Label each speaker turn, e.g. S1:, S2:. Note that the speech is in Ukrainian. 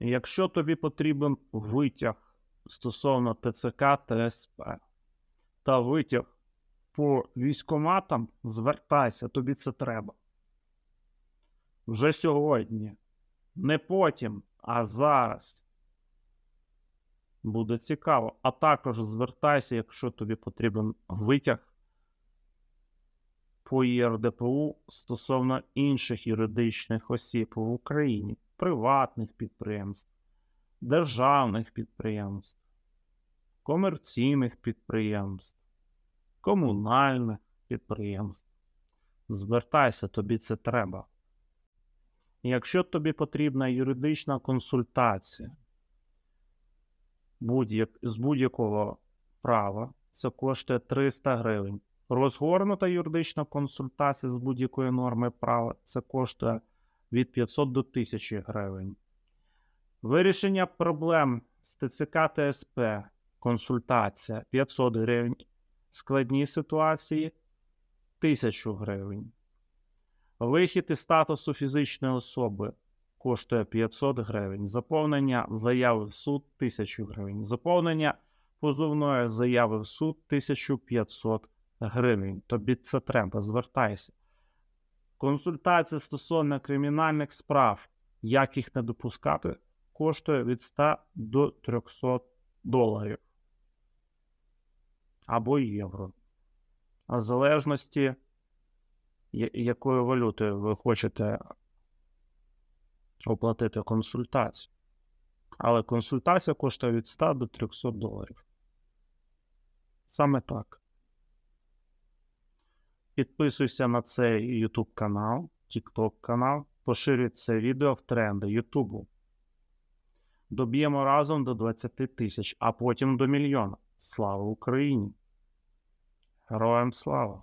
S1: Якщо тобі потрібен витяг стосовно ТЦК та СП та витяг по військоматам, звертайся, тобі це треба. Вже сьогодні. Не потім, а зараз. Буде цікаво. А також звертайся, якщо тобі потрібен витяг по ЄРДПУ стосовно інших юридичних осіб в Україні, приватних підприємств, державних підприємств, комерційних підприємств, комунальних підприємств. Звертайся, тобі це треба. Якщо тобі потрібна юридична консультація будь-як, з будь-якого права, це коштує 300 гривень. Розгорнута юридична консультація з будь-якої норми права це коштує від 500 до 1000 гривень. Вирішення проблем з ТЦК та СП консультація 500 гривень. Складні ситуації 1000 гривень. Вихід із статусу фізичної особи коштує 500 гривень. Заповнення заяви в суд 1000 гривень. Заповнення позовної заяви в суд 1500 гривень. Тобі це треба, звертайся. Консультація стосовно кримінальних справ, як їх не допускати, коштує від 100 до 300 доларів або євро. А в залежності, якою валютою ви хочете оплатити консультацію. Але консультація коштує від 100 до 300 доларів. Саме так. Підписуйся на цей YouTube канал, TikTok канал, поширюй це відео в тренди Ютубу. Доб'ємо разом до 20 тисяч, а потім до мільйона. Слава Україні! Героям слава!